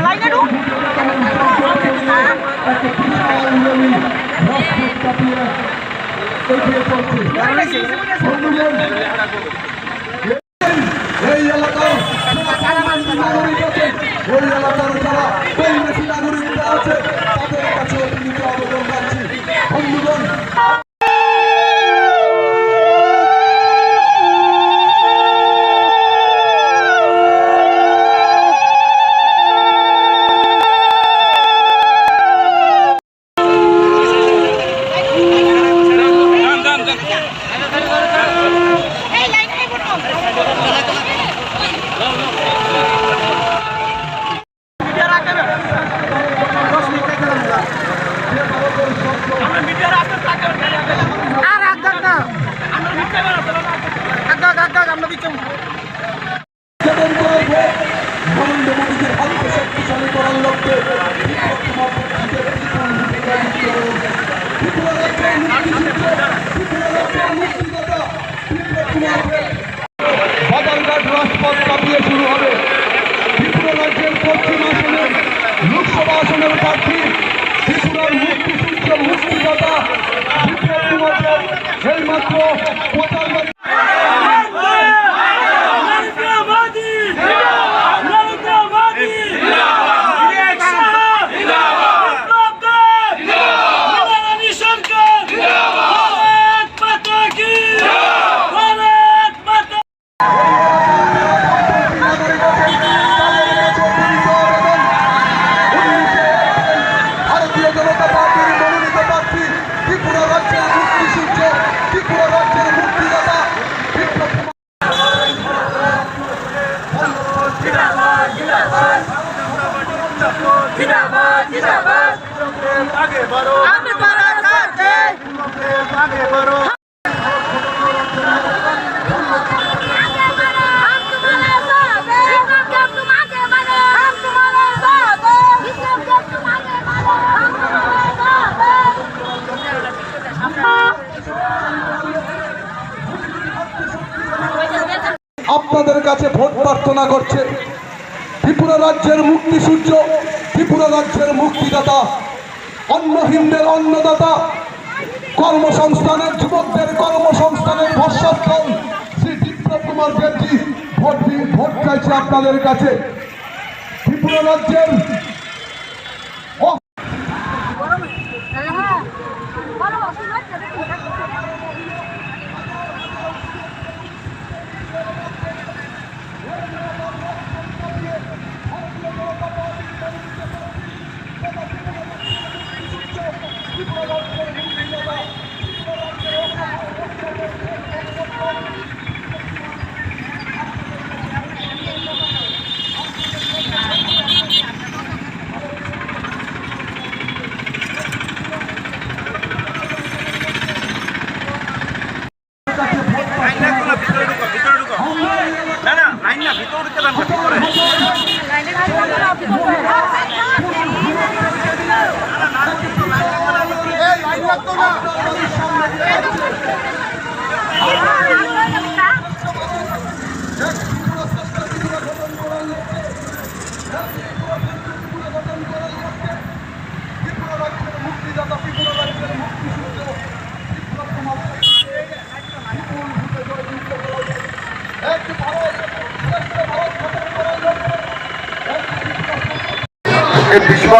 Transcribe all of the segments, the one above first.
এই শক্তিশালী করার লক্ষ্যে ত্রিপুরা ত্রিপুরা বাজারঘাট রাজপথ কাঁপিয়ে শুরু হবে। ত্রিপুরা রাজ্যের পশ্চিম আসনের লোকসভা আসনের প্রার্থী, ত্রিপুরার মুক্তি সূর্য মুক্তিদাতা বিপ্লব কুমার এইমাত্র আপনাদের কাছে ভোট প্রার্থনা করছে। ত্রিপুরা রাজ্যের মুক্তি সূর্য, ত্রিপুরা রাজ্যের মুক্তিদাতা অন্নহীনদের অন্নদাতা, কর্মসংস্থানের যুবকদের কর্মসংস্থানের ভরসাস্থল শ্রী বিপ্লব কুমার দেবজি ভোট ভোট চাইছে আপনাদের কাছে। ত্রিপুরা রাজ্যের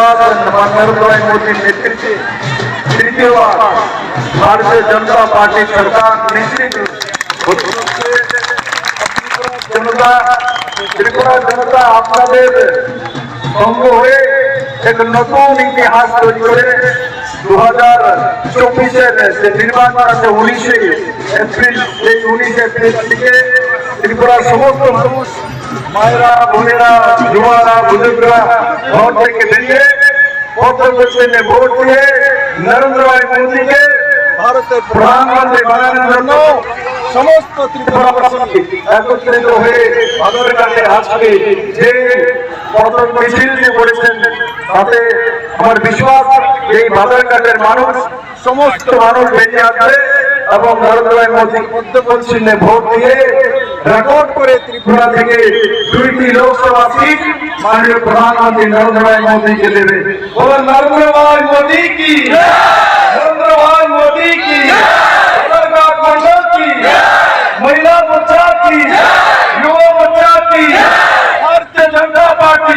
ये विश्वास नरेंद्र भाई मोदी नेतृत्व तृतीय बार भारतीय जनता पार्टी सरकार निश्चित জনতা ত্রিপুরা জনতা আপনাদের সঙ্গ হয়ে এক নতুন ইতিহাস তৈরি করে দু হাজার চব্বিশের যে নির্বাচন আছে উনিশে এপ্রিল এই উনিশ এপ্রিল থেকে ত্রিপুরার সমস্ত মানুষ মায়েরা, বোনেরা, যুবারা, বুজুর্গরা, ভোট থেকে বেরিয়ে পদ্মে ভোট দিয়ে নরেন্দ্র ভাই মোদীকে ভারতের প্রধানমন্ত্রী বানানোর জন্য সমস্ত ত্রিপুরাবাসী একত্রিত হয়ে বাজারঘাটে আজকে যে পথ মিছিলটি করেছেন, তাতে আমার বিশ্বাস, এই বাজারঘাটের মানুষ, সমস্ত মানুষ বেরিয়ে আসবে এবং নরেন্দ্র মোদী মধ্যপ্রদেশ ভোট দিয়ে রেকর্ড করে ত্রিপুরা থেকে দুইটি লোকসভা সিট মাননীয় প্রধানমন্ত্রী নরেন্দ্র ভাই মোদীকে দেবে বলো নরেন্দ্র ভাই মোদী কি নরেন্দ্র ভাই মোদী কি মন্ডল কি महिला मोर्चा की युवा मोर्चा की भारतीय जनता पार्टी